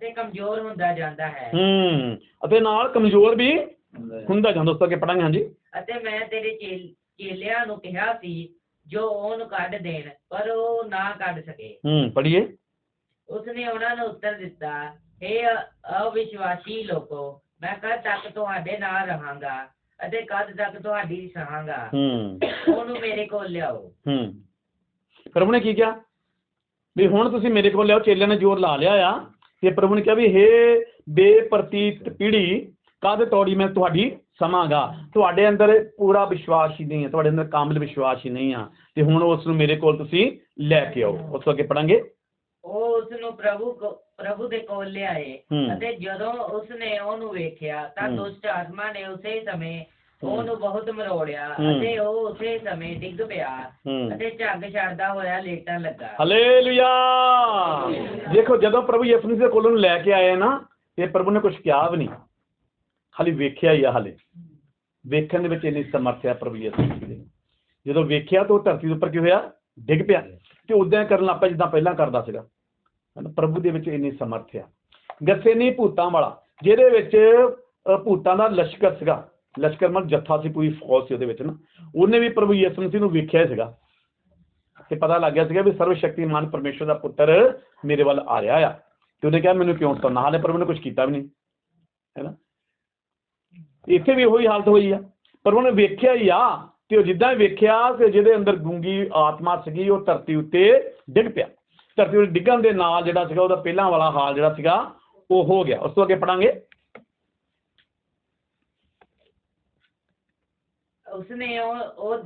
ਅਤੇ ਕਮਜ਼ੋਰ ਹੁੰਦਾ ਜਾਂਦਾ ਹੈ। ਹੂੰ ਅਤੇ ਨਾਲ ਕਮਜ਼ੋਰ ਵੀ ਹੁੰਦਾ। ਜਾਂਦਾ ਉਸ ਤੋਂ ਅੱਗੇ ਪੜਾਂਗੇ ਹਾਂਜੀ। ਅਤੇ ਮੈਂ ਤੇਰੇ ਚੇਲ- ਚੇਲਿਆਂ ਨੂੰ ਕਿਹਾ ਸੀ ਜੋ ਉਹਨੂੰ ਕੱਢ ਦੇਣ ਪਰ ਉਹ ਨਾ ਕੱਢ ਸਕੇ। ਹੂੰ ਪੜ੍ਹੀਏ। ਉਸਨੇ ਉਹਨਾਂ ਨੂੰ ਉੱਤਰ ਦਿੱਤਾ हे ਅ- ਅਵਿਸ਼ਵਾਸੀ ਲੋਕੋ ਮੈਂ ਕਦ ਤੱਕ ਤੁਹਾਡੇ ਨਾਲ ਰਹਾਂਗਾ ਅਤੇ ਕਦ ਤੱਕ ਤੁਹਾਡੀ ਸਹਾਂਗਾ। ਹੂੰ। ਉਹਨੂੰ ਮੇਰੇ ਕੋਲ ਲਿਆਓ। ਹੂੰ। ਪ੍ਰਭੂ ਨੇ ਕੀ ਕਿਹਾ? ਵੀ ਹੁਣ ਤੁਸੀਂ ਮੇਰੇ ਕੋਲ ਲਿਆਓ ਚੇਲਿਆਂ ਨੇ ਜ਼ੋਰ ਲਾ ਲਿਆ ਆ। ਤੇ ਪ੍ਰਭੂ ਨੇ ਕਿਹਾ ਵੀ ਹੇ ਬੇਪਰਤੀਤ ਪੀੜੀ ਕਦ ਤੋੜੀ ਮੈਂ ਤੁਹਾਡੀ ਸਮਾਂਗਾ ਤੁਹਾਡੇ ਅੰਦਰ ਪੂਰਾ ਵਿਸ਼ਵਾਸ ਹੀ ਨਹੀਂ ਹੈ ਤੁਹਾਡੇ ਅੰਦਰ ਕਾਮਲ ਵਿਸ਼ਵਾਸ ਹੀ ਨਹੀਂ ਆ ਤੇ ਹੁਣ ਉਸ ਨੂੰ ਮੇਰੇ ਕੋਲ ਤੁਸੀਂ ਲੈ ਕੇ ਆਓ ਉਸ ਤੋਂ ਅੱਗੇ ਪੜਾਂਗੇ ਉਹ ਉਸ ਨੂੰ ਪ੍ਰਭੂ ਪ੍ਰਭੂ ਦੇ ਕੋਲ ਲਿਆਏ। ਅਤੇ ਜਦੋਂ ਉਸਨੇ ਉਹਨੂੰ ਵੇਖਿਆ ਤਾਂ। ਦੁਸ਼ਟ ਆਤਮਾ ਨੇ ਉਸੇ ਸਮੇਂ। ਉਹਨੂੰ ਬਹੁਤ ਮਰੋੜਿਆ। ਅਤੇ ਉਹ ਉਸੇ ਸਮੇਂ ਡਿੱਗ ਪਿਆ ਅਤੇ ਝੱਗ ਛੱਡਦਾ ਹੋਇਆ ਲੇਟਣ ਲੱਗਾ। ਹਲੇਲੂਇਆ। ਦੇਖੋ ਜਦੋਂ ਪ੍ਰਭੂ ਯਿਸੂ ਦੇ ਕੋਲ ਨੂੰ ਲੈ ਕੇ ਆਏ ਨਾ ਤੇ ਪ੍ਰਭੂ ਨੇ ਕੁਝ ਕਿਹਾ ਵੀ ਨਹੀਂ। ਖਾਲੀ ਵੇਖਿਆ ਹੀ ਆ ਹਾਲੇ। ਵੇਖਣ ਦੇ ਵਿੱਚ ਇੰਨੀ ਸਮਰਥ ਹੈ ਪ੍ਰਭੂ ਯਿਸੂ ਦੀ। ਜਦੋਂ ਵੇਖਿਆ ਤਾਂ ਉਹ ਧਰਤੀ ਦੇ ਉੱਪਰ ਕੀ ਹੋਇਆ? ਡਿੱਗ ਪਿਆ। ਤੇ ਉਦਾਂ ਕਰਨ ਲੱਗ ਪਿਆ ਜਿੱਦਾਂ ਪਹਿਲਾਂ ਕਰਦਾ ਸੀਗਾ। ਪ੍ਰਭੂ ਦੇ ਵਿੱਚ ਇੰਨੀ ਸਮਰਥ ਆ। ਗਸੇਨੀ ਭੂਤਾਂ ਵਾਲਾ ਜਿਹਦੇ ਵਿੱਚ ਭੂਤਾਂ ਦਾ ਲਸ਼ਕਰ ਸੀਗਾ। ਲਸ਼ਕਰਮਨ ਜੱਥਾ ਸੀ ਪੂਰੀ ਫੌਜ ਸੀ ਉਹਦੇ ਵਿੱਚ ਨਾ। ਉਹਨੇ ਵੀ ਪ੍ਰਭੂ ਯਿਸੂ ਮਸੀਹ ਨੂੰ ਵੇਖਿਆ ਸੀਗਾ। ਤੇ ਪਤਾ ਲੱਗ ਗਿਆ ਸੀਗਾ ਵੀ ਸਰਵ ਸ਼ਕਤੀਮਾਨ ਪਰਮੇਸ਼ਵਰ ਦਾ ਪੁੱਤਰ ਮੇਰੇ ਵੱਲ ਆ ਰਿਹਾ ਆ। ਤੇ ਉਹਨੇ ਕਿਹਾ, ਮੈਨੂੰ ਕਿਉਂ ਸੁਣਨਾ ਹਾਲੇ ਪ੍ਰਭੂ ਨੇ ਕੁਝ ਕੀਤਾ ਵੀ ਨਹੀਂ। ਹੈਨਾ ਇੱਥੇ ਵੀ ਉਹੀ ਹਾਲਤ ਹੋਈ ਆ। ਪਰ ਉਹਨੇ ਵੇਖਿਆ ਹੀ ਆ ਤੇ ਉਹ ਜਿੱਦਾਂ ਹੀ ਵੇਖਿਆ ਤੇ ਜਿਹਦੇ ਅੰਦਰ ਗੂੰਗੀ ਆਤਮਾ ਸੀਗੀ, ਉਹ ਧਰਤੀ ਉੱਤੇ ਡਿੱਗ ਪਿਆ। ਧਰਤੀ ਉੱਤੇ ਡਿੱਗਣ ਦੇ ਨਾਲ ਜਿਹੜਾ ਸੀਗਾ, ਉਹਦਾ ਪਹਿਲਾਂ ਵਾਲਾ ਹਾਲ ਜਿਹੜਾ ਸੀਗਾ, ਉਹ ਹੋ ਗਿਆ। ਉਸ ਤੋਂ ਅੱਗੇ ਪੜਾਂਗੇ। ਉਸਨੇ ਉਹ ਉਹ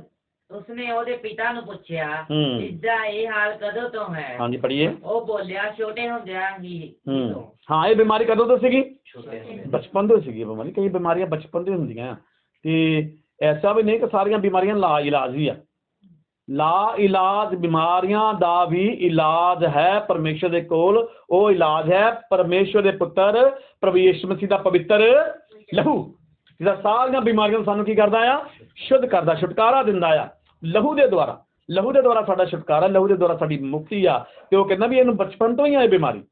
ਉਸਨੇ ਉਹਦੇ ਪਿਤਾ ਨੂੰ ਪੁੱਛਿਆ ਹੂੰ। ਇਹ ਹਾਲ ਕਦੋਂ ਤੋਂ ਹੈ? ਹਾਂਜੀ ਪੜੀਏ ਉਹ ਬੋਲਿਆ ਛੋਟੇ ਹੁੰਦਿਆਂ ਹੀ ਹੂੰ। ਇਹ ਬਿਮਾਰੀ ਕਦੋਂ ਤੋਂ ਸੀਗੀ। ਬਚਪਨ ਤੋਂ ਸੀਗੀ ਇਹ ਬਿਮਾਰੀ। ਕਈ ਬਿਮਾਰੀਆਂ ਬਚਪਨ ਤੋਂ ਹੀ ਹੁੰਦੀਆਂ। ਆ। ਤੇ ਐਸਾ ਵੀ ਨਹੀਂ ਕਿ ਸਾਰੀਆਂ ਬਿਮਾਰੀਆਂ ਲਾ ਇਲਾਜ ਹੀ ਆ। ਲਾ ਇਲਾਜ ਬਿਮਾਰੀਆਂ ਦਾ ਵੀ ਇਲਾਜ ਹੈ ਪਰਮੇਸ਼ਰ ਦੇ ਕੋਲ। ਉਹ ਇਲਾਜ ਹੈ ਪਰਮੇਸ਼ਰ ਦੇ ਪੁੱਤਰ ਪ੍ਰਭੂ ਯਿਸੂ ਮਸੀਹ ਦਾ ਪਵਿੱਤਰ ਲਹੂ। ਜਿਹਦਾ ਸਾਰੀਆਂ ਬਿਮਾਰੀਆਂ ਨੂੰ ਸਾਨੂੰ ਕੀ ਕਰਦਾ ਆ? ਸ਼ੁੱਧ ਕਰਦਾ ਛੁਟਕਾਰਾ ਦਿੰਦਾ ਆ। ਲਹੂ ਦੇ ਦੁਆਰਾ ਲਹੂ ਦੇ ਦੁਆਰਾ ਸਾਡਾ ਛੁਟਕਾਰਾ ਲਹੂ ਦੇ ਦੁਆਰਾ ਸਾਡੀ ਮੁਕਤੀ ਆ। ਤੇ ਉਹ ਕਹਿੰਦਾ ਵੀ ਇਹਨੂੰ ਬਚਪਨ ਤੋਂ ਹੀ ਆ ਇਹ ਬਿਮਾਰੀ।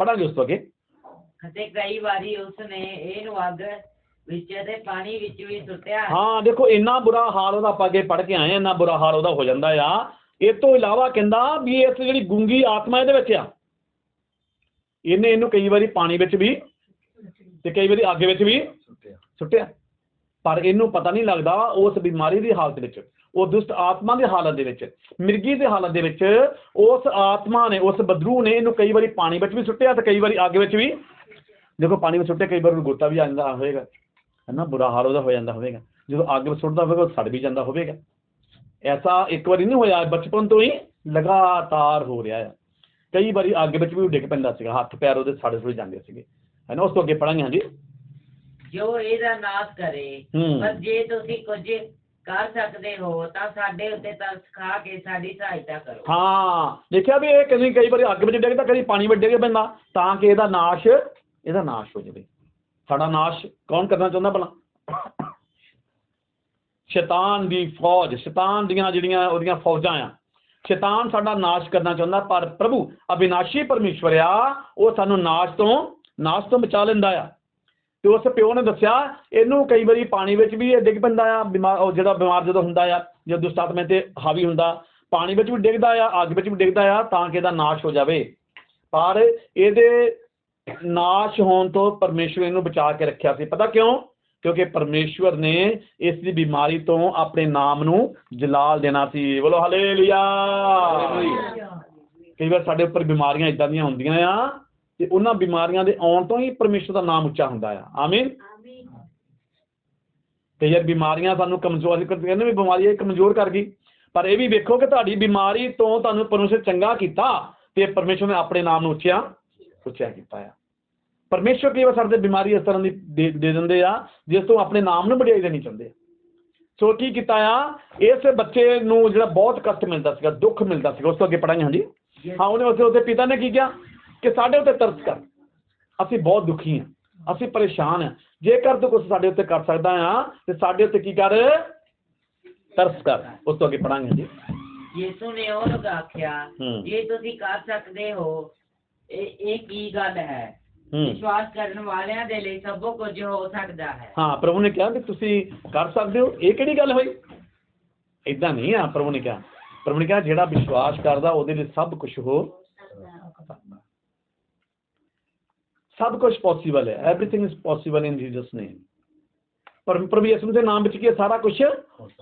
ਪੜਾਂਗੇ ਉਸ ਤੋਂ ਅੱਗੇ। ਅਤੇ ਕਈ ਵਾਰੀ ਉਸਨੇ ਇਹਨੂੰ ਅੱਗ ਵਿੱਚ ਤੇ ਪਾਣੀ ਵਿੱਚ ਵੀ ਸੁੱਟਿਆ। ਹਾਂ ਦੇਖੋ ਇੰਨਾ ਬੁਰਾ ਹਾਲ ਉਹਦਾ ਆਪਾਂ ਅੱਗੇ ਪੜ ਕੇ ਆਏ ਇੰਨਾ ਬੁਰਾ ਹਾਲ ਉਹਦਾ ਹੋ ਜਾਂਦਾ ਆ। ਇਹ ਤੋਂ ਇਲਾਵਾ ਕਹਿੰਦਾ ਵੀ ਇਸ ਜਿਹੜੀ ਗੂੰਗੀ ਆਤਮਾ ਇਹਦੇ ਵਿੱਚ ਆ। ਇਹਨੇ ਇਹਨੂੰ ਕਈ ਵਾਰੀ ਪਾਣੀ ਵਿੱਚ ਵੀ ਤੇ ਕਈ ਵਾਰੀ ਅੱਗ ਵਿੱਚ ਵੀ ਸੁੱਟਿਆ। ਪਰ ਇਹਨੂੰ ਪਤਾ ਨਹੀਂ ਲੱਗਦਾ ਉਸ ਬਿਮਾਰੀ ਦੀ ਹਾਲਤ ਵਿੱਚ, ਉਹ ਦੁਸ਼ਟ ਆਤਮਾ ਦੀ ਹਾਲਤ ਦੇ ਵਿੱਚ, ਮਿਰਗੀ ਦੀ ਹਾਲਤ ਦੇ ਵਿੱਚ ਉਸ ਆਤਮਾ ਨੇ, ਉਸ ਬਦਰੂ ਨੇ ਇਹਨੂੰ ਕਈ ਵਾਰੀ ਪਾਣੀ ਵਿੱਚ ਵੀ ਸੁੱਟਿਆ ਤੇ ਕਈ ਵਾਰੀ ਅੱਗ ਵਿੱਚ ਵੀ। ਦੇਖੋ ਪਾਣੀ ਵਿੱਚ ਸੁੱਟਿਆ, ਕਈ ਵਾਰ ਉਹਨੂੰ ਗੋਤਾ ਵੀ ਆ ਜਾਂਦਾ ਹੋਵੇਗਾ। ਹੈਨਾ, ਬੁਰਾ ਹਾਲ ਉਹਦਾ ਹੋ ਜਾਂਦਾ ਹੋਵੇਗਾ। ਜਦੋਂ ਅੱਗ ਵਿੱਚ ਸੁੱਟਦਾ ਹੋਵੇਗਾ, ਉਹ ਸੜ ਵੀ ਜਾਂਦਾ ਹੋਵੇਗਾ। ਐਸਾ ਇੱਕ ਵਾਰੀ ਨਹੀਂ ਹੋਇਆ, ਬਚਪਨ ਤੋਂ ਹੀ ਲਗਾਤਾਰ ਹੋ ਰਿਹਾ ਹੈ ਕਈ ਵਾਰੀ ਅੱਗ ਵਿੱਚ ਵੀ ਡਿੱਗ ਪੈਂਦਾ ਸੀਗਾ, ਹੱਥ ਪੈਰ ਉਹਦੇ ਸੜ ਸੁੜ ਜਾਂਦੇ ਸੀਗੇ। ਹੈਨਾ, ਉਸ ਤੋਂ ਅੱਗੇ ਪੜਾਂਗੇ ਹਾਂਜੀ। ਜੋ ਇਹਦਾ ਨਾਸ਼ ਕਰੇ। ਪਰ ਜੇ ਤੁਸੀਂ ਕੁਝ ਕਰ ਸਕਦੇ ਹੋ ਤਾਂ ਸਾਡੇ ਉੱਤੇ ਤਰਸ ਖਾ ਕੇ ਸਾਡੀ ਸਹਾਇਤਾ ਕਰੋ। ਹਾਂ ਦੇਖਿਆ ਵੀ ਇਹ ਕਦੀ ਕਈ ਵਾਰੀ ਅੱਗ ਵਿੱਚ ਡਿੱਗਦਾ ਕਦੀ ਪਾਣੀ ਵਿੱਚ ਡਿੱਗ ਪੈਂਦਾ ਤਾਂ ਕਿ ਇਹਦਾ ਨਾਸ਼ ਇਹਦਾ ਨਾਸ਼ ਹੋ ਜਾਵੇ। ਸਾਡਾ ਨਾਸ਼ ਕੌਣ ਕਰਨਾ ਚਾਹੁੰਦਾ ਭਲਾ? ਸ਼ੈਤਾਨ ਦੀ ਫੌਜ ਸ਼ੈਤਾਨ ਦੀਆਂ ਜਿਹੜੀਆਂ ਉਹਦੀਆਂ ਫੌਜਾਂ ਆ। ਸ਼ੈਤਾਨ ਸਾਡਾ ਨਾਸ਼ ਕਰਨਾ ਚਾਹੁੰਦਾ ਪਰ ਪ੍ਰਭੂ ਅਬਿਨਾਸ਼ੀ ਪਰਮੇਸ਼ਵਰ ਆ ਉਹ ਸਾਨੂੰ ਨਾਸ਼ ਤੋਂ ਨਾਸ਼ ਤੋਂ ਬਚਾ ਲੈਂਦਾ ਆ। ਤੇ ਉਸ ਪਿਓ ਨੇ ਦੱਸਿਆ ਇਹਨੂੰ ਕਈ ਵਾਰੀ ਪਾਣੀ ਵਿੱਚ ਵੀ ਇਹ ਡਿੱਗ ਪੈਂਦਾ ਆ ਬਿਮਾਰ ਉਹ ਜਿਹੜਾ ਬਿਮਾਰ ਜਦੋਂ ਹੁੰਦਾ ਆ ਜਦੋਂ ਦੁਸ਼ਟ ਆਤਮਾ ਤੇ ਹਾਵੀ ਹੁੰਦਾ ਪਾਣੀ ਵਿੱਚ ਵੀ ਡਿੱਗਦਾ ਆ ਅੱਗ ਵਿੱਚ ਵੀ ਡਿੱਗਦਾ ਆ ਤਾਂ ਕਿ ਇਹਦਾ ਨਾਸ਼ ਹੋ ਜਾਵੇ। ਪਰ ਇਹਦੇ ਨਾਸ਼ ਹੋਣ ਤੋਂ ਪਰਮੇਸ਼ਵਰ ਇਹਨੂੰ ਬਚਾ ਕੇ ਰੱਖਿਆ ਸੀ। ਪਤਾ ਕਿਉਂ? ਕਿਉਂਕਿ ਪਰਮੇਸ਼ਵਰ ਨੇ ਇਸ ਦੀ ਬਿਮਾਰੀ ਤੋਂ ਆਪਣੇ ਨਾਮ ਨੂੰ ਜਲਾਲ ਦੇਣਾ ਸੀ। ਬੋਲੋ ਹਾਲੇਲੂਇਆ। ਕਈ ਵਾਰ ਸਾਡੇ ਉੱਪਰ ਬਿਮਾਰੀਆਂ ਇਦਾਂ ਦੀਆਂ ਹੁੰਦੀਆਂ ਆ ਤੇ ਉਹਨਾਂ ਬਿਮਾਰੀਆਂ ਦੇ ਆਉਣ ਤੋਂ ਹੀ ਪਰਮੇਸ਼ਵਰ ਦਾ ਨਾਮ ਉੱਚਾ ਹੁੰਦਾ ਆ। ਆਮੀਨ? ਤੇ ਯਾਰ ਬਿਮਾਰੀਆਂ ਸਾਨੂੰ ਕਮਜ਼ੋਰ ਕਹਿੰਦੇ ਵੀ ਬਿਮਾਰੀ ਇਹ ਕਮਜ਼ੋਰ ਕਰ ਗਈ। ਪਰ ਇਹ ਵੀ ਵੇਖੋ ਕਿ ਤੁਹਾਡੀ ਬਿਮਾਰੀ ਤੋਂ ਤੁਹਾਨੂੰ ਪਰਮੇਸ਼ਵਰ ਚੰਗਾ ਕੀਤਾ ਤੇ ਪਰਮੇਸ਼ਵਰ ਨੇ ਆਪਣੇ ਨਾਮ ਨੂੰ ਉੱਚਿਆ ਉੱਚਿਆ ਕੀਤਾ ਆ। ਪਰਮੇਸ਼ਵਰ ਕਈ ਵਾਰ ਸਾਡੇ ਬਿਮਾਰੀ ਇਸ ਤਰ੍ਹਾਂ ਦੀ ਦੇ ਦੇ ਦਿੰਦੇ ਆ ਜਿਸ ਤੋਂ ਆਪਣੇ ਨਾਮ ਨੂੰ ਵਡਿਆਈ ਦੇਣੀ ਚਾਹੁੰਦੇ ਆ। ਸੋ ਕੀ ਕੀਤਾ ਆ? ਇਸ ਬੱਚੇ ਨੂੰ ਜਿਹੜਾ ਬਹੁਤ ਕਸ਼ਟ ਮਿਲਦਾ ਸੀਗਾ ਦੁੱਖ ਮਿਲਦਾ ਸੀਗਾ ਉਸ ਤੋਂ ਅੱਗੇ ਪੜਾਂਗੇ ਹਾਂਜੀ ਹਾਂ ਉਹਨੇ ਉਸੇ ਉਹਦੇ ਪਿਤਾ ਨੇ ਕੀ ਕਿਹਾ? ਕਿ ਸਾਡੇ ਉੱਤੇ ਤਰਸ ਕਰ। ਅਸੀਂ ਬਹੁਤ ਦੁਖੀ ਹਾਂ। ਅਸੀਂ ਪਰੇਸ਼ਾਨ ਹਾਂ। ਜੇਕਰ ਤੂੰ ਕੁਝ ਸਾਡੇ ਉੱਤੇ ਕਰ ਸਕਦਾ ਆ ਤੇ ਸਾਡੇ ਉੱਤੇ ਕੀ ਕਰ? ਤਰਸ ਕਰ। ਉਸ ਤੋਂ ਅੱਗੇ ਪੜਾਂਗੇ ਜੀ। ਯਿਸੂ ਨੇ ਉਹਨੂੰ ਆਖਿਆ ਹੂੰ। ਜੇ ਤੁਸੀਂ ਕਰ ਸਕਦੇ ਹੋ ਇਹ ਇਹ ਕੀ ਗੱਲ ਹੈ? ਵਿਸ਼ਵਾਸ ਕਰਨ ਵਾਲਿਆਂ ਦੇ ਲਈ ਸਭ ਕੁਝ ਹੋ ਸਕਦਾ ਹੈ। ਹਾਂ ਪ੍ਰਭੂ ਨੇ ਕਿਹਾ ਵੀ ਤੁਸੀਂ ਕਰ ਸਕਦੇ ਹੋ। ਇਹ ਕਿਹੜੀ ਗੱਲ ਹੋਈ? ਇਦਾਂ ਨਹੀਂ ਆ ਪ੍ਰਭੂ ਨੇ ਕਿਹਾ। ਪ੍ਰਭੂ ਨੇ ਕਿਹਾ ਜਿਹੜਾ ਵਿਸ਼ਵਾਸ ਕਰਦਾ ਉਹਦੇ ਲਈ ਸਭ ਕੁਝ ਹੋ ਸਕਦਾ ਸਭ ਕੁਝ ਪੋਸੀਬਲ ਹੈ। Everything is possible in Jesus name ਪਰ ਪ੍ਰਭੂ ਯਿਸੂ ਦੇ ਨਾਮ ਵਿੱਚ ਕੀ ਸਾਰਾ ਕੁਝ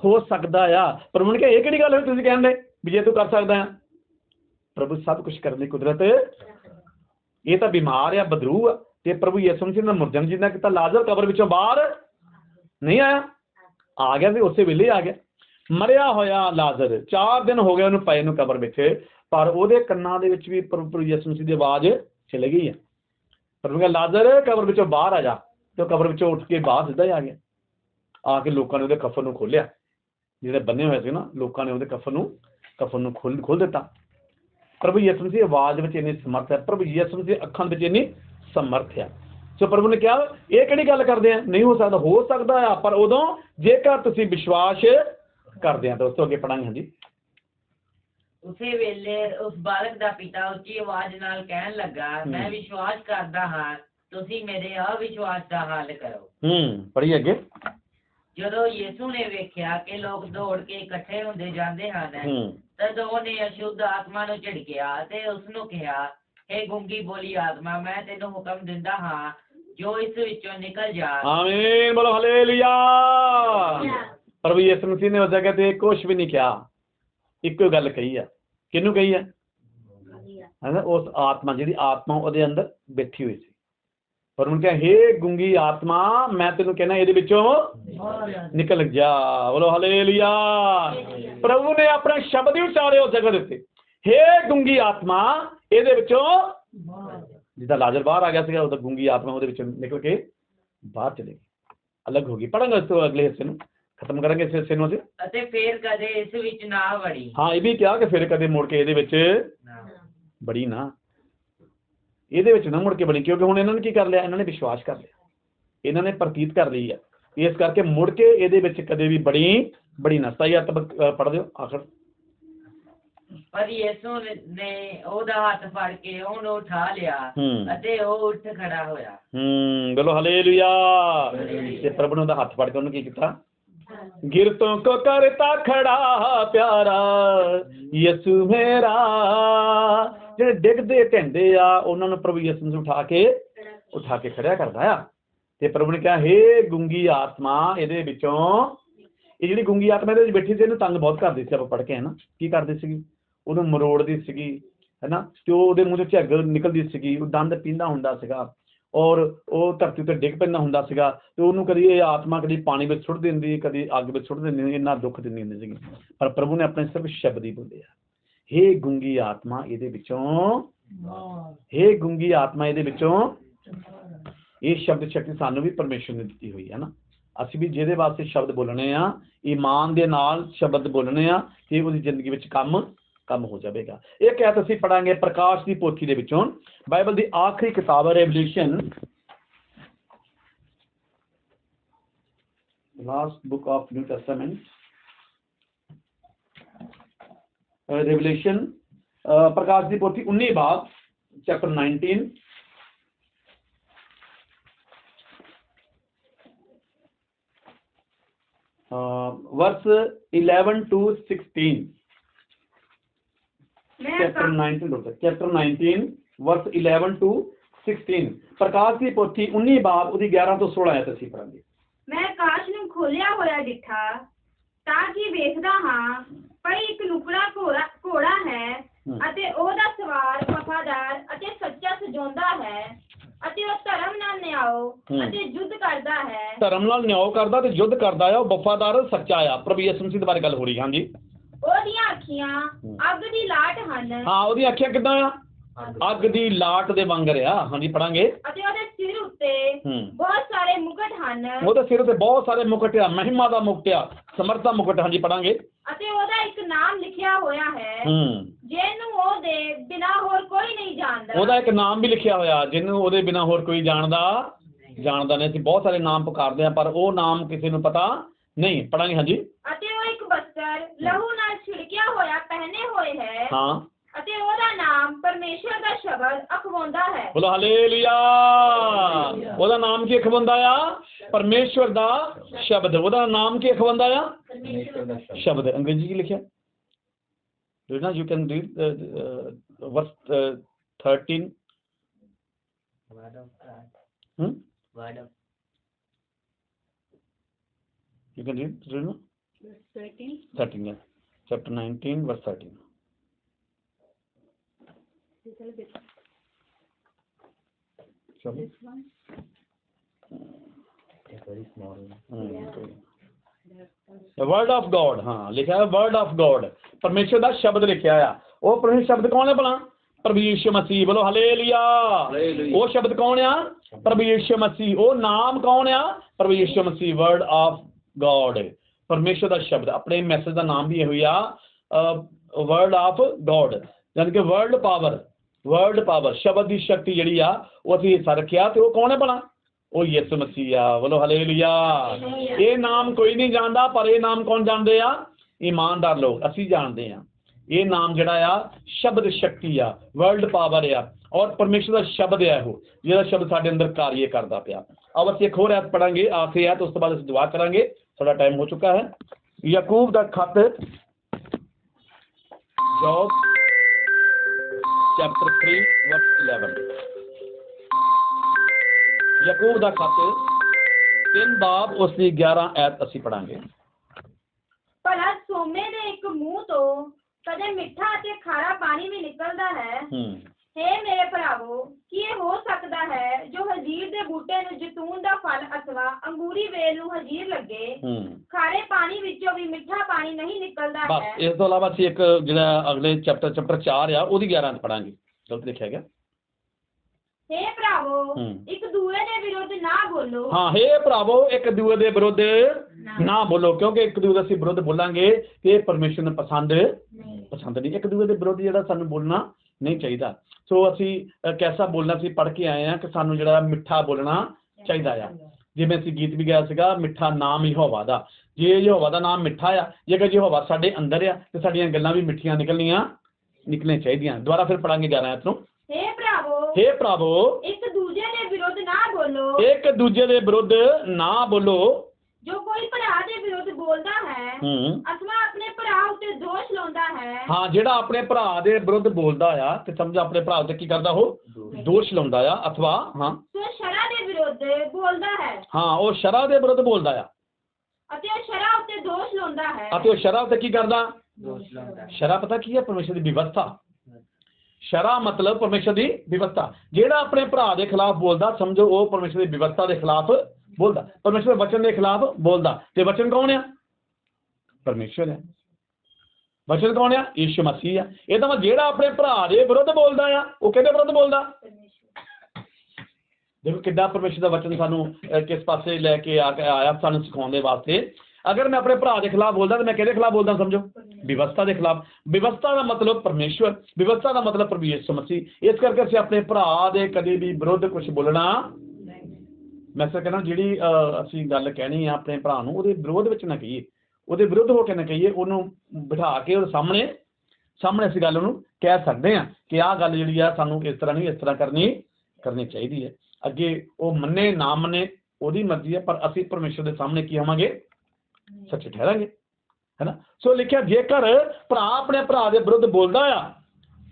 ਹੋ ਸਕਦਾ ਆ। ਪ੍ਰਭੂ ਨੇ ਕਿਹਾ ਇਹ ਕਿਹੜੀ ਗੱਲ ਹੋਈ ਤੁਸੀਂ ਕਹਿੰਦੇ ਵੀ ਜੇ ਤੂੰ ਕਰ ਸਕਦਾ ਆ। ਪ੍ਰਭੂ ਸਭ ਕੁਝ ਕਰਨ ਦੀ ਕੁਦਰਤ ਇਹ ਤਾਂ ਬਿਮਾਰ ਆ, ਬਦਰੂ ਆ। ਤੇ ਪ੍ਰਭੂ ਯਿਸੂ ਮਸੀਹ ਨੇ ਮੁਰਜਨ ਜਿੰਦਾ ਕੀਤਾ, ਲਾਜ਼ਰ ਕਬਰ ਵਿੱਚੋਂ ਬਾਹਰ ਨਹੀਂ ਆਇਆ। ਆ ਗਿਆ ਤੇ ਉਸੇ ਵੇਲੇ ਆ ਗਿਆ। ਮਰਿਆ ਹੋਇਆ ਲਾਜ਼ਰ 4 ਦਿਨ ਹੋ ਗਏ ਉਹਨੂੰ ਪਏ ਨੂੰ ਕਬਰ ਵਿੱਚ। ਪਰ ਉਹਦੇ ਕੰਨਾਂ ਦੇ ਵਿੱਚ ਵੀ ਪ੍ਰਭੂ ਪ੍ਰਭੂ ਯਿਸੂ ਮਸੀਹ ਦੀ ਆਵਾਜ਼ ਚਲੀ ਗਈ ਹੈ ਪ੍ਰਭੂ ਕਹਿੰਦਾ ਲਾਜ਼ਰ, ਕਬਰ ਵਿੱਚੋਂ ਬਾਹਰ ਆ ਜਾ। ਤੇ ਉਹ ਕਬਰ ਵਿੱਚੋਂ ਉੱਠ ਕੇ ਬਾਹਰ ਸਿੱਧਾ ਹੀ ਆ ਗਿਆ। ਆ ਕੇ ਲੋਕਾਂ ਨੇ ਉਹਦੇ ਕਫਨ ਨੂੰ ਖੋਲਿਆ ਜਿਹੜੇ ਬੰਨੇ ਹੋਏ ਸੀ ਨਾ, ਲੋਕਾਂ ਨੇ ਉਹਦੇ ਕਫਨ ਨੂੰ ਕਫਨ ਨੂੰ ਖੋਲ ਖੋਲ ਦਿੱਤਾ। ਪ੍ਰਭੂ ਯਿਸੂ ਮਸੀਹ ਆਵਾਜ਼ ਵਿੱਚ ਇੰਨੀ ਸਮਰਥ ਹੈ। ਪ੍ਰਭੂ ਯਿਸੂ ਮਸੀਹ ਅੱਖਾਂ ਵਿੱਚ ਇੰਨੀ ਸਮਰਥ ਹੈ। ਸੋ ਪ੍ਰਭੂ ਨੇ ਕਿਹਾ, ਇਹ ਕਿਹੜੀ ਗੱਲ ਕਰਦੇ ਆ? ਨਹੀਂ, ਹੋ ਸਕਦਾ ਹੋ ਸਕਦਾ ਆ, ਪਰ ਉਦੋਂ ਜੇਕਰ ਤੁਸੀਂ ਵਿਸ਼ਵਾਸ ਕਰਦੇ ਆ ਤਾਂ ਉਸ ਤੋਂ ਅੱਗੇ ਪੜਾਂਗੇ ਹਾਂਜੀ। ਉਸੇ ਵੇਲੇ ਉਸ ਬਾਲਕ ਦਾ ਪਿਤਾ ਉੱਚੀ ਆਵਾਜ਼ ਨਾਲ ਕਹਿਣ ਲੱਗਾ ਮੈਂ। ਵਿਸ਼ਵਾਸ ਕਰਦਾ ਹਾਂ ਤੁਸੀਂ ਮੇਰੇ ਅਵਿਸ਼ਵਾਸ ਦਾ ਹੱਲ ਕਰੋ। ਹੂੰ ਪੜ੍ਹੀ ਅੱਗੇ। ਜਦੋਂ ਯਿਸੂ ਨੇ ਵੇਖਿਆ ਕਿ ਲੋਕ ਦੌੜ ਕੇ ਇਕੱਠੇ ਹੁੰਦੇ ਜਾਂਦੇ ਹਨ ਤਦ ਉਹਨੇ ਅਸ਼ੁੱਧ ਆਤਮਾ ਨੂੰ ਝਿੜਕਿਆ ਤੇ ਉਸ ਨੂੰ ਕਿਹਾ ਹੇ ਗੁੰਗੀ ਬੋਲੀ ਆਤਮਾ ਮੈਂ ਤੈਨੂੰ ਹੁਕਮ ਦਿੰਦਾ ਹਾਂ ਜੋ ਇਸ ਵਿੱਚੋਂ ਨਿਕਲ ਜਾ। ਆਮੀਨ ਬੋਲੋ ਹਲੇਲੂਇਆ। ਪ੍ਰਭੂ ਯਿਸੂ ਮਸੀਹ ਨੇ ਉਸ ਜਗ੍ਹਾ ਤੇ ਕੁਝ ਵੀ ਨਹੀਂ ਕਿਹਾ। ਇੱਕੋ ਗੱਲ ਕਹੀ ਆ। ਕਿਹਨੂੰ ਕਹੀ ਆ? ਹੈ ਉਸ ਆਤਮਾ ਜਿਹੜੀ ਆਤਮਾ ਉਹਦੇ ਅੰਦਰ ਬੈਠੀ ਹੋਈ ਸੀ। ਪਰ ਉਹਨੇ ਕਿਹਾ ਹੇ ਗੁੰਗੀ ਆਤਮਾ ਮੈਂ ਤੈਨੂੰ ਕਹਿਣਾ ਇਹਦੇ ਵਿੱਚੋਂ ਨਿਕਲ ਜਾ। ਬੋਲੋ ਹਲੇਲੂਇਆ। ਪ੍ਰਭੂ ਨੇ ਆਪਣਾ ਸ਼ਬਦ ਹੀ ਉਚਾਰੇ ਉਸ ਜਗ੍ਹਾ ਦੇ ਉੱਤੇ। ਹੇ ਗੁੰਗੀ ਆਤਮਾ ਇਹਦੇ ਵਿੱਚੋਂ ਜਿੱਦਾਂ ਲਾਜ਼ਰ ਬਾਹਰ ਆ ਗਿਆ ਸੀਗਾ ਉਹਦਾ ਗੁੰਗੀ ਆਤਮਾ ਉਹਦੇ ਵਿੱਚੋਂ ਨਿਕਲ ਕੇ ਬਾਹਰ ਚਲੇ ਗਈ। ਅਲੱਗ ਹੋ ਗਈ। ਪੜਾਂਗੇ ਇਸ ਤੋਂ ਅਗਲੇ ਹਿੱਸੇ ਨੂੰ। ਖਤਮ ਕਰਾਂਗੇ ਇਸ ਹਿੱਸੇ ਨੂੰ ਅਸੀਂ? ਅਤੇ ਫੇਰ ਕਦੇ ਇਸ ਵਿੱਚ ਨਾ ਵੜੀ। ਹਾਂ ਇਹ ਵੀ ਕਿਹਾ ਕਿ ਫਿਰ ਕਦੇ ਮੁੜ ਕੇ ਇਹਦੇ ਵਿੱਚ ਨਾ। ਬੜੀ ਨਾ। ਇਹਦੇ ਵਿੱਚ ਨਾ ਮੁੜ ਕੇ ਬਣੀ ਕਿਉਂਕਿ ਹੁਣ ਇਹਨਾਂ ਨੇ ਕੀ ਕਰ ਲਿਆ? ਇਹਨਾਂ ਨੇ ਵਿਸ਼ਵਾਸ ਕਰ ਲਿਆ। ਇਹਨਾਂ ਨੇ ਪ੍ਰਤੀਤ ਕਰ ਲਈ ਆ। ਇਸ ਕਰਕੇ ਮੁੜ ਕੇ ਇਹਦੇ ਵਿੱਚ ਕਦੇ ਵੀ ਬੜੀ ਬੜੀ ਨਾ। ਸਤਾਈ ਅਰਥ ਪੜ੍ਹ ਦਿਓ ਆਖਰ। ਪਰ ਯਿਸੂ ਨੇ- ਨੇ ਉਹਦਾ ਹੱਥ ਫੜ ਕੇ ਉਹਨੂੰ ਉਠਾ ਲਿਆ ਹੂੰ। ਅਤੇ ਉਹ ਉੱਠ ਖੜਾ ਹੋਇਆ। ਹੂੰ ਬੋਲੋ ਹਲੇਲੂਇਆ ਤੇ ਪ੍ਰਭੂ ਨੇ ਉਹਦਾ ਹੱਥ ਫੜ ਕੇ ਉਹਨੂੰ ਕੀ ਕੀਤਾ? गिरतों को करता खड़ा प्यारा ਯਿਸੂ ਮੇਰਾ ਜਿਹੜੇ ਡਿੱਗਦੇ ਢਿੰਦੇ ਆ ਉਹਨਾਂ ਨੂੰ ਪ੍ਰਭੂ ਯਿਸੂ ਨੂੰ ਉਠਾ ਕੇ ਉਠਾ ਕੇ ਖੜਿਆ ਕਰਦਾ ਆ ਤੇ ਪ੍ਰਭੂ ਨੇ ਕਿਹਾ ਹੇ ਗੁੰਗੀ ਆਤਮਾ ਇਹਦੇ ਵਿੱਚੋਂ ਇਹ ਜਿਹੜੀ ਗੁੰਗੀ ਆਤਮਾ ਇਹਦੇ ਵਿੱਚ ਬੈਠੀ ਸੀ ਇਹਨੂੰ ਤੰਗ ਬਹੁਤ ਕਰਦੀ ਸੀ ਆਪਾਂ ਪੜ੍ਹ ਕੇ ਹੈ ਨਾ ਕੀ ਕਰਦੀ ਸੀਗੀ ਉਹਨੂੰ ਮਰੋੜਦੀ ਸੀਗੀ ਹੈ ਨਾ ਤੇ ਉਹ ਉਹਦੇ ਮੂੰਹ ਚੋਂ ਝੱਗ ਨਿਕਲਦੀ ਸੀਗੀ ਉਹ ਦੰਦ ਪੀਂਦਾ ਹੁੰਦਾ ਸੀਗਾ ਔਰ ਉਹ ਧਰਤੀ ਤੇ ਡਿੱਗ ਪੈਂਦਾ ਹੁੰਦਾ ਸੀਗਾ ਤੇ ਉਹਨੂੰ ਕਦੀ ਇਹ ਆਤਮਾ ਕਦੀ ਪਾਣੀ ਵਿੱਚ ਸੁੱਟ ਦਿੰਦੀ ਕਦੀ ਅੱਗ ਵਿੱਚ ਸੁੱਟ ਦਿੰਦੀ ਇੰਨਾ ਦੁੱਖ ਦਿੰਦੀ ਹੁੰਦੀ ਸੀਗੀ। ਪਰ ਪ੍ਰਭੂ ਨੇ ਆਪਣੇ ਸਿਰਫ ਸ਼ਬਦ ਹੀ ਬੋਲੇ ਆ। ਹੇ ਗੁੰਗੀ ਆਤਮਾ ਇਹਦੇ ਵਿੱਚੋਂ ਹੇ ਗੁੰਗੀ ਆਤਮਾ ਇਹਦੇ ਵਿੱਚੋਂ ਇਹ ਸ਼ਬਦ ਸ਼ਕਤੀ ਸਾਨੂੰ ਵੀ ਪਰਮੇਸ਼ਰ ਨੇ ਦਿੱਤੀ ਹੋਈ ਹੈ ਨਾ। ਅਸੀਂ ਵੀ ਜਿਹਦੇ ਵਾਸਤੇ ਸ਼ਬਦ ਬੋਲਣੇ ਆ ਈਮਾਨ ਦੇ ਨਾਲ ਸ਼ਬਦ ਬੋਲਣੇ ਆ ਕਿ ਉਹਦੀ ਜ਼ਿੰਦਗੀ ਵਿੱਚ ਕੰਮ ਕੰਮ ਹੋ ਜਾਵੇਗਾ ਇਹ ਕਹਿਤ ਅਸੀਂ ਪੜਾਂਗੇ ਪ੍ਰਕਾਸ਼ ਦੀ ਪੋਥੀ ਦੇ ਵਿੱਚੋਂ ਬਾਈਬਲ ਦੀ ਆਖਰੀ ਕਿਤਾਬ ਹੈ revolution last book of new testament revolution ਪ੍ਰਕਾਸ਼ ਦੀ ਪੋਥੀ 19 ਬਾਬ ਚੈਪਟਰ 19 ਵਰਸ 11 to 16 ਮੈਂ ਚੈਪਟਰ 19 ਰੁਕ ਚੈਪਟਰ 19 ਵਰਸ 11 to 16 ਪ੍ਰਕਾਸ਼ ਦੀ ਪੋਥੀ 19 ਬਾਬ ਉਹਦੀ 11 ਤੋਂ 16 ਆਇਤ ਅਸੀਂ ਪੜਾਂਗੇ ਮੈਂ ਆਕਾਸ਼ ਨੂੰ ਖੋਲਿਆ ਹੋਇਆ ਡਿੱਠਾ ਤਾਂ ਕਿ ਵੇਖਦਾ ਹਾਂ ਪਈ ਇੱਕ ਨੁਕੜਾ ਘੋੜਾ ਘੋੜਾ ਹੈ। ਅਤੇ ਉਹਦਾ ਸਵਾਰ ਵਫਾਦਾਰ ਅਤੇ ਸੱਚਾ ਸਜਾਉਂਦਾ ਹੈ ਅਤੇ ਉਹ ਧਰਮ ਨਾਲ ਨਿਆਓ। ਅਤੇ ਯੁੱਧ ਕਰਦਾ ਹੈ। ਧਰਮ ਨਾਲ ਨਿਆਂ ਕਰਦਾ ਤੇ ਯੁੱਧ ਕਰਦਾ ਆ ਉਹ ਵਫਾਦਾਰ ਸੱਚਾ ਆ। ਪ੍ਰਭੂ ਯਿਸੂ ਮਸੀਹ ਦੇ ਬਾਰੇ ਗੱਲ ਹੋ ਰਹੀ ਹਾਂਜੀ। ਉਹਦੀਆਂ ਅੱਖੀਆਂ ਅੱਗ ਦੀ ਲਾਟ ਹਨ। ਹਾਂ ਉਹਦੀਆਂ ਅੱਖੀਆਂ ਕਿੱਦਾਂ ਆ? ਅੱਗ ਦੀ ਲਾਟ ਦੇ ਵਾਂਗ ਆ। ਹਾਂਜੀ ਪੜਾਂਗੇ। ਅਤੇ ਉਹਦੇ ਸਿਰ ਉੱਤੇ ਹੂੰ। ਬਹੁਤ ਸਾਰੇ ਮੁਕਟ ਹਨ। ਉਹਦੇ ਸਿਰ ਤੇ ਬਹੁਤ ਸਾਰੇ ਮੁਕਟ ਆ ਮਹਿਮਾ ਦਾ ਮੁਕਟ ਆ ਸਮਰਥ ਦਾ ਮੁਕਟ ਹਾਂਜੀ ਪੜਾਂਗੇ। ਅਤੇ ਉਹਦਾ ਇੱਕ ਨਾਮ ਲਿਖਿਆ ਹੋਇਆ ਹੈ। ਹੂੰ। ਜਿਹਨੂੰ ਉਹਦੇ ਬਿਨਾ ਹੋਰ ਕੋਈ ਨਹੀਂ ਜਾਣਦਾ। ਉਹਦਾ ਇੱਕ ਨਾਮ ਵੀ ਲਿਖਿਆ ਹੋਇਆ ਜਿਹਨੂੰ ਉਹਦੇ ਬਿਨਾ ਹੋਰ ਕੋਈ ਜਾਣਦਾ ਜਾਣਦਾ ਨਹੀਂ। ਅਸੀਂ ਬਹੁਤ ਸਾਰੇ ਨਾਮ ਪੁਕਾਰਦੇ ਆ ਪਰ ਉਹ ਨਾਮ ਕਿਸੇ ਨੂੰ ਪਤਾ ਨਹੀਂ। ਪੜਾਂਗੇ ਹਾਂਜੀ। ਬਸਤਰ ਲਹੂ ਨਾਲ ਛਿੜਕਿਆ ਹੋਇਆ ਪਹਿਨੇ ਹੋਏ ਹੈ ਹਾਂ। ਅਤੇ ਉਹਦਾ ਨਾਮ ਪਰਮੇਸ਼ਰ ਦਾ ਸ਼ਬਦ ਅਖਵਾਉਂਦਾ ਹੈ। ਬੋਲੋ ਹਾਲੇਲੂਇਆ। ਉਹਦਾ ਨਾਮ ਕੀ ਅਖਵੰਦਾ ਆ? ਪਰਮੇਸ਼ਵਰ ਦਾ ਸ਼ਬਦ। ਉਹਦਾ ਨਾਮ ਕੀ ਅਖਵੰਦਾ ਆ? ਪਰਮੇਸ਼ਰ ਦਾ ਸ਼ਬਦ। ਸ਼ਬਦ। ਅੰਗਰੇਜ਼ੀ ਕੀ ਲਿਖਿਆ? Read uh, uh, verse uh, 13 word of God. Hmm? word of you can read do word of God yeah. ਹਾਂ ਲਿਖਿਆ ਹੈ word of God ਪਰਮੇਸ਼ਰ ਦਾ ਸ਼ਬਦ ਲਿਖਿਆ ਆ ਉਹ ਪਰਮੇਸ਼ਰ ਸ਼ਬਦ ਕੌਣ ਹੈ ਭਲਾ ਪ੍ਰਭੂ ਯਿਸੂ ਮਸੀਹ ਬੋਲੋ ਹਾਲੇਲੂਇਆ ਉਹ ਸ਼ਬਦ ਕੌਣ ਆ ਪ੍ਰਭੂ ਯਿਸੂ ਮਸੀਹ ਉਹ ਨਾਮ ਕੌਣ ਆ ਪ੍ਰਭੂ Yisu Masih word of God ਪਰਮੇਸ਼ਰ ਦਾ ਸ਼ਬਦ ਆਪਣੇ ਮੈਸੇਜ ਦਾ ਨਾਮ ਵੀ ਇਹੋ ਹੀ ਆ ਵਰਡ ਆਫ ਗॉड ਯਾਨੀ ਕਿ ਵਰਲਡ ਪਾਵਰ ਵਰਲਡ ਪਾਵਰ ਸ਼ਬਦ ਦੀ ਸ਼ਕਤੀ ਜਿਹੜੀ ਆ ਉਹ ਅਸੀਂ ਹਿੱਸਾ ਰੱਖਿਆ ਤੇ ਉਹ ਕੌਣ ਹੈ ਭਲਾ? ਉਹ ਯਿਸੂ ਮਸੀਹ ਆ ਬੋਲੋ ਹਾਲੇਲੂਇਆ ਇਹ ਨਾਮ ਕੋਈ ਨਹੀਂ ਜਾਣਦਾ ਪਰ ਇਹ ਨਾਮ ਕੌਣ ਜਾਣਦੇ ਆ? ਇਮਾਨਦਾਰ ਲੋਕ ਅਸੀਂ ਜਾਣਦੇ ਆ। ਇਹ ਨਾਮ ਜਿਹੜਾ ਆ ਸ਼ਬਦ ਸ਼ਕਤੀ ਆ ਵਰਲਡ ਪਾਵਰ ਆ ਔਰ ਪਰਮੇਸ਼ਰ ਦਾ ਸ਼ਬਦ ਆ ਉਹ ਜਿਹੜਾ ਸ਼ਬਦ ਸਾਡੇ ਅੰਦਰ ਕਾਰਜ ਕਰਦਾ ਪਿਆ। ਆਓ ਅਸੀਂ ਇੱਕ ਹੋਰ ਐਤ ਪੜਾਂਗੇ ਆਖਰੀ ਐਤ ਉਸ ਤੋਂ ਬਾਅਦ ਅਸੀਂ ਦੁਆ ਕਰਾਂਗੇ। ਸਾਡਾ ਟਾਈਮ ਹੋ ਚੁੱਕਾ ਹੈ। ਯਾਕੂਬ ਦਾ ਖੱਤ ਜੋਬ ਚੈਪਟਰ 3 ਵਰਸ 11 ਯਾਕੂਬ ਦਾ ਖੱਤ ਤਿੰਨ ਬਾਬ ਉਸ ਦੀ 11 ਐਤ ਅਸੀਂ ਪੜਾਂਗੇ। ਭਲਾ ਸੋਮੇ ਦੇ ਇੱਕ ਮੂੰਹ ਤੋਂ ਕਦੇ ਮਿੱਠਾ ਅਤੇ ਖਾਰਾ ਪਾਣੀ ਵੀ ਨਿਕਲਦਾ ਹੈ। ਹੂੰ ਮੇਰੇ ਭਰਾਵੋ ਕੀ ਇਹ ਹੋ ਸਕਦਾ ਹੈ ਜੋ ਹਜੀਰ ਦੇ ਬੂਟੇ ਨੂੰ ਜੈਤੂਨ ਦਾ ਫਲ ਅਥਵਾ ਅੰਗੂਰੀ ਵੇਲ ਨੂੰ ਹਜੀਰ ਲੱਗੇ? ਹੂੰ। ਖਾਰੇ ਪਾਣੀ ਵਿੱਚੋਂ ਵੀ ਮਿੱਠਾ ਪਾਣੀ ਨਹੀਂ ਨਿਕਲਦਾ ਬਸ ਹੈ। ਇਸ ਤੋਂ ਇਲਾਵਾ ਅਸੀਂ ਇੱਕ ਜਿਹੜਾ ਅਗਲੇ ਚੈਪਟਰ ਚੈਪਟਰ 4 ਆ ਉਹਦੀ 11 ਪੜਾਂਗੇ ਗਲਤ ਲਿਖਿਆ ਗਿਆ? ਹੇ ਭਰਾਵੋ ਹੂੰ। ਇੱਕ ਦੂਏ ਦੇ ਵਿਰੁੱਧ ਨਾ ਬੋਲੋ। ਹਾਂ ਹੇ ਭਰਾਵੋ ਇੱਕ ਦੂਏ ਦੇ ਵਿਰੁੱਧ ਨਾ। ਬੋਲੋ ਕਿਉਂਕਿ ਇੱਕ ਦੂਏ ਦਾ ਅਸੀਂ ਵਿਰੁੱਧ ਬੋਲਾਂਗੇ ਕਿ ਇਹ ਪਰਮੇਸ਼ਰ ਨੂੰ ਪਸੰਦ ਪਸੰਦ ਨਹੀਂ। ਇੱਕ ਦੂਏ ਦੇ ਵਿਰੁੱਧ ਜਿਹੜਾ ਸਾਨੂੰ ਬੋਲਣਾ ਨਹੀਂ ਚਾਹੀਦਾ। ਸੋ ਅਸੀਂ ਕੈਸਾ ਬੋਲਣਾ ਸੀ ਪੜ੍ਹ ਕੇ ਆਏ ਆ ਕਿ ਸਾਨੂੰ ਜਿਹੜਾ ਮਿੱਠਾ ਬੋਲਣਾ ਚਾਹੀਦਾ ਆ। ਜਿਵੇਂ ਅਸੀਂ ਗੀਤ ਵੀ ਗਾਇਆ ਸੀਗਾ ਮਿੱਠਾ ਨਾਮ ਯਹੋਵਾ ਦਾ। ਜੇ ਯਹੋਵਾ ਦਾ ਨਾਮ ਮਿੱਠਾ ਆ ਜੇਕਰ ਯਹੋਵਾ ਸਾਡੇ ਅੰਦਰ ਆ ਤੇ ਸਾਡੀਆਂ ਗੱਲਾਂ ਵੀ ਮਿੱਠੀਆਂ ਨਿਕਲਣੀਆਂ ਨਿਕਲਣੀਆਂ ਚਾਹੀਦੀਆਂ। ਦੁਬਾਰਾ ਫਿਰ ਪੜਾਂਗੇ 11 ਐਤ ਨੂੰ ਹੇ ਭਰਾਵੋ ਹੇ ਭਰਾਵੋ। ਇੱਕ ਦੂਜੇ ਦੇ ਵਿਰੁੱਧ ਨਾ ਬੋਲੋ। ਇੱਕ ਦੂਜੇ ਦੇ ਵਿਰੁੱਧ ਨਾ ਬੋਲੋ। ਜੋ ਕੋਈ ਭਰਾ ਦੇ ਵਿਰੁੱਧ ਬੋਲਦਾ ਹੈ ਹੂੰ। ਉੱਤੇ ਦੋਸ਼ ਲਾਉਂਦਾ ਹੈ। ਹਾਂ ਜਿਹੜਾ ਆਪਣੇ ਭਰਾ ਦੇ ਵਿਰੁੱਧ ਬੋਲਦਾ ਆ ਤੇ ਸਮਝ ਆਪਣੇ ਭਰਾ ਉੱਤੇ ਕੀ ਕਰਦਾ ਉਹ? ਦੋਸ਼। ਲਾਉਂਦਾ ਆ ਅਥਵਾ ਹਾਂ। ਸੋ ਸ਼ਰਾ ਦੇ ਵਿਰੁੱਧ ਬੋਲਦਾ ਹੈ। ਹਾਂ ਉਹ ਸ਼ਰਾ ਦੇ ਵਿਰੁੱਧ ਬੋਲਦਾ ਆ। ਅਤੇ ਉਹ ਸ਼ਰਾ ਉੱਤੇ ਦੋਸ਼ ਲਾਉਂਦਾ ਹੈ। ਅਤੇ ਉਹ ਸ਼ਰਾ ਉੱਤੇ ਕੀ ਕਰਦਾ? ਦੋਸ਼ ਲਾਉਂਦਾ ਸ਼ਰਾ ਪਤਾ ਕੀ ਹੈ? ਪਰਮੇਸ਼ਰ ਦੀ ਵਿਵਸਥਾ। ਸ਼ਰਾ ਮਤਲਬ ਪਰਮੇਸ਼ਰ ਦੀ ਵਿਵਸਥਾ। ਜਿਹੜਾ ਆਪਣੇ ਭਰਾ ਦੇ ਖਿਲਾਫ ਬੋਲਦਾ ਸਮਝੋ ਉਹ ਪਰਮੇਸ਼ਰ ਦੀ ਵਿਵਸਥਾ ਦੇ ਖਿਲਾਫ ਬੋਲਦਾ। ਪਰਮੇਸ਼ਰ ਦੇ ਵਚਨ ਦੇ ਖਿਲਾਫ ਬੋਲਦਾ। ਤੇ ਵਚਨ ਕੌਣ ਆ? ਪਰਮੇਸ਼ਰ ਹੈ ਵਚਨ ਕੌਣ ਆ ਯੀਸ਼ੂ ਮਸੀਹ ਆ। ਇਹ ਤਾਂ ਜਿਹੜਾ ਆਪਣੇ ਭਰਾ ਦੇ ਵਿਰੁੱਧ ਬੋਲਦਾ ਆ ਉਹ ਕਿਹਦੇ ਵਿਰੁੱਧ ਬੋਲਦਾ? ਦੇਖੋ ਕਿੱਦਾਂ ਪਰਮੇਸ਼ਰ ਦਾ ਵਚਨ ਸਾਨੂੰ ਕਿਸ ਪਾਸੇ ਲੈ ਕੇ ਆ ਕੇ ਆਇਆ ਸਾਨੂੰ ਸਿਖਾਉਣ ਦੇ ਵਾਸਤੇ। ਅਗਰ ਮੈਂ ਆਪਣੇ ਭਰਾ ਦੇ ਖਿਲਾਫ ਬੋਲਦਾ ਤਾਂ ਮੈਂ ਕਿਹਦੇ ਖਿਲਾਫ ਬੋਲਦਾ ਸਮਝੋ? ਵਿਵਸਥਾ ਦੇ ਖਿਲਾਫ। ਵਿਵਸਥਾ ਦਾ ਮਤਲਬ ਪਰਮੇਸ਼ਵਰ ਵਿਵਸਥਾ ਦਾ ਮਤਲਬ ਪ੍ਰਭੂ ਯਿਸੂ ਮਸੀਹ। ਇਸ ਕਰਕੇ ਅਸੀਂ ਆਪਣੇ ਭਰਾ ਦੇ ਕਦੇ ਵੀ ਵਿਰੁੱਧ ਕੁਝ ਬੋਲਣਾ ਮੈਂ ਸਰ ਕਹਿੰਦਾ ਜਿਹੜੀ ਅਸੀਂ ਗੱਲ ਕਹਿਣੀ ਆ ਆਪਣੇ ਭਰਾ ਨੂੰ ਉਹਦੇ ਵਿਰੋਧ ਵਿੱਚ ਨਾ ਕਹੀਏ। ਉਹਦੇ ਵਿਰੁੱਧ ਹੋ ਕੇ ਨਾ ਕਹੀਏ, ਉਹਨੂੰ ਬਿਠਾ ਕੇ ਉਹਦੇ ਸਾਹਮਣੇ ਸਾਹਮਣੇ ਅਸੀਂ ਗੱਲ ਉਹਨੂੰ ਕਹਿ ਸਕਦੇ ਆ ਕਿ ਆਹ ਗੱਲ ਜਿਹੜੀ ਆ ਸਾਨੂੰ ਇਸ ਤਰ੍ਹਾਂ ਨਹੀਂ, ਇਸ ਤਰ੍ਹਾਂ ਕਰਨੀ ਕਰਨੀ ਚਾਹੀਦੀ ਹੈ। ਅੱਗੇ ਉਹ ਮੰਨੇ, ਨਾ ਮੰਨੇ, ਉਹਦੀ ਮਰਜ਼ੀ ਹੈ, ਪਰ ਅਸੀਂ ਪਰਮੇਸ਼ਰ ਦੇ ਸਾਹਮਣੇ ਕੀ ਹੋਵਾਂਗੇ? ਸੱਚੇ ਠਹਿਰਾਂਗੇ, ਹੈਨਾ? ਸੋ ਲਿਖਿਆ, ਜੇਕਰ ਭਰਾ ਆਪਣੇ ਭਰਾ ਦੇ ਵਿਰੁੱਧ ਬੋਲਦਾ ਆ,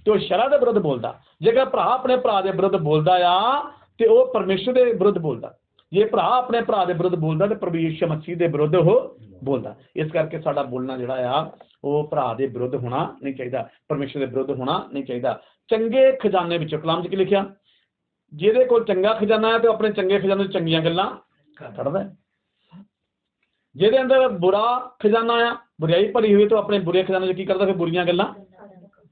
ਤੇ ਉਹ ਸ਼ਰਾ ਦੇ ਵਿਰੁੱਧ ਬੋਲਦਾ, ਜੇਕਰ ਭਰਾ ਆਪਣੇ ਭਰਾ ਦੇ ਵਿਰੁੱਧ ਬੋਲਦਾ ਆ, ਤੇ ਉਹ ਪਰਮੇਸ਼ਰ ਦੇ ਵਿਰੁੱਧ ਬੋਲਦਾ। ਜੇ ਭਰਾ ਆਪਣੇ ਭਰਾ ਦੇ ਵਿਰੁੱਧ ਬੋਲਦਾ ਤੇ ਪ੍ਰਭੂ ਯਿਸੂ ਮਸੀਹ ਦੇ ਵਿਰੁੱਧ ਉਹ ਬੋਲਦਾ। ਇਸ ਕਰਕੇ ਸਾਡਾ ਬੋਲਣਾ ਜਿਹੜਾ ਆ ਉਹ ਭਰਾ ਦੇ ਵਿਰੁੱਧ ਹੋਣਾ ਨਹੀਂ ਚਾਹੀਦਾ ਪਰਮੇਸ਼ਰ ਦੇ ਵਿਰੁੱਧ ਹੋਣਾ ਨਹੀਂ ਚਾਹੀਦਾ। ਚੰਗੇ ਖਜ਼ਾਨੇ ਵਿੱਚੋਂ ਕਲਾਮ 'ਚ ਕੀ ਲਿਖਿਆ? ਜਿਹਦੇ ਕੋਲ ਚੰਗਾ ਖਜ਼ਾਨਾ ਹੈ ਤੇ ਆਪਣੇ ਚੰਗੇ ਖਜ਼ਾਨੇ 'ਚ ਚੰਗੀਆਂ ਗੱਲਾਂ ਕੱਢਦਾ ਜਿਹਦੇ ਅੰਦਰ ਬੁਰਾ ਖਜ਼ਾਨਾ ਆ ਬੁਰਾਈ ਭਰੀ ਹੋਈ ਤਾਂ ਆਪਣੇ ਬੁਰੇ ਖਜ਼ਾਨੇ 'ਚ ਕੀ ਕਰਦਾ ਫਿਰ ਬੁਰੀਆਂ ਗੱਲਾਂ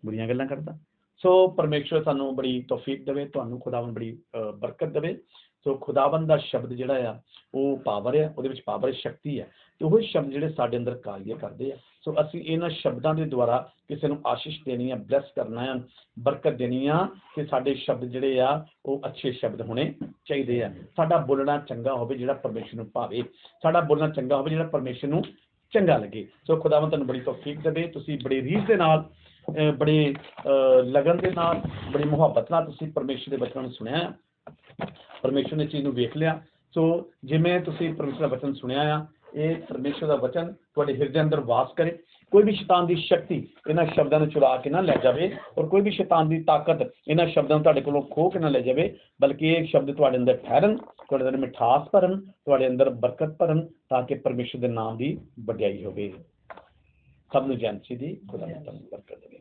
ਬੁਰੀਆਂ ਗੱਲਾਂ ਕਰਦਾ। ਸੋ ਪਰਮੇਸ਼ਰ ਸਾਨੂੰ ਬੜੀ ਤੌਫੀਕ ਦੇਵੇ ਤੁਹਾਨੂੰ ਖੁਦਾਵੰਦ ਬੜੀ ਅ, ਬਰਕਤ ਦੇਵੇ। ਸੋ ਖੁਦਾਵੰਦ ਦਾ ਸ਼ਬਦ ਜਿਹੜਾ ਆ ਉਹ ਪਾਵਰ ਆ ਉਹਦੇ ਵਿੱਚ ਪਾਵਰ ਸ਼ਕਤੀ ਹੈ ਤੇ ਉਹ ਸ਼ਬਦ ਜਿਹੜੇ ਸਾਡੇ ਅੰਦਰ ਕਾਰਜ ਕਰਦੇ ਆ। ਸੋ ਅਸੀਂ ਇਹਨਾਂ ਸ਼ਬਦਾਂ ਦੇ ਦੁਆਰਾ ਕਿਸੇ ਨੂੰ ਆਸ਼ੀਸ਼ ਦੇਣੀ ਆ ਬਲੈਸ ਕਰਨਾ ਆ ਬਰਕਤ ਦੇਣੀ ਆ ਕਿ ਸਾਡੇ ਸ਼ਬਦ ਜਿਹੜੇ ਆ ਉਹ ਅੱਛੇ ਸ਼ਬਦ ਹੋਣੇ ਚਾਹੀਦੇ ਆ। ਸਾਡਾ ਬੋਲਣਾ ਚੰਗਾ ਹੋਵੇ ਜਿਹੜਾ ਪਰਮੇਸ਼ਰ ਨੂੰ ਭਾਵੇ। ਸਾਡਾ ਬੋਲਣਾ ਚੰਗਾ ਹੋਵੇ ਜਿਹੜਾ ਪਰਮੇਸ਼ਰ ਨੂੰ ਚੰਗਾ ਲੱਗੇ। ਸੋ ਖੁਦਾਵੰਦ ਤੁਹਾਨੂੰ ਬੜੀ ਤੌਫੀਕ ਦੇਵੇ। ਤੁਸੀਂ ਬੜੇ ਰੀਸ ਦੇ ਨਾਲ ਅਹ, ਬੜੇ ਅਹ, ਲਗਨ ਦੇ ਨਾਲ ਬੜੀ ਮੁਹੱਬਤ ਨਾਲ ਤੁਸੀਂ ਪਰਮੇਸ਼ਰ ਦੇ ਬਚਨਾਂ ਨੂੰ ਸੁਣਿਆ। ਆ ਪਰਮੇਸ਼ਰ ਨੇ ਚੀਜ਼ ਨੂੰ ਵੇਖ ਲਿਆ। ਸੋ ਜਿਵੇਂ ਤੁਸੀਂ ਪਰਮੇਸ਼ਰ ਦਾ ਵਚਨ ਸੁਣਿਆ ਆ, ਇਹ ਪਰਮੇਸ਼ਰ ਦਾ ਵਚਨ ਤੁਹਾਡੇ ਹਿਰਦੇ ਅੰਦਰ ਵਾਸ ਕਰੇ। ਕੋਈ ਵੀ ਸ਼ੈਤਾਨ ਦੀ ਸ਼ਕਤੀ ਇਹਨਾਂ ਸ਼ਬਦਾਂ ਨੂੰ ਚੁਰਾ ਕੇ ਨਾ ਲੈ ਜਾਵੇ ਔਰ ਕੋਈ ਵੀ ਸ਼ੈਤਾਨ ਦੀ ਤਾਕਤ ਇਹਨਾਂ ਸ਼ਬਦਾਂ ਨੂੰ ਤੁਹਾਡੇ ਕੋਲੋਂ ਖੋਹ ਕੇ ਨਾ ਲੈ ਜਾਵੇ, ਬਲਕਿ ਇਹ ਸ਼ਬਦ ਤੁਹਾਡੇ ਅੰਦਰ ਠਹਿਰਨ, ਤੁਹਾਡੇ ਅੰਦਰ ਮਿਠਾਸ ਭਰਨ, ਤੁਹਾਡੇ ਅੰਦਰ ਬਰਕਤ ਭਰਨ ਤਾਂ ਕਿ ਪਰਮੇਸ਼ਰ ਦੇ ਨਾਮ ਦੀ ਵਡਿਆਈ ਹੋਵੇ। ਸਭ ਨੂੰ ਜੈਨਸੀ ਦੀ ਖੁਦਾ ਨੇ ਬਰਕਤ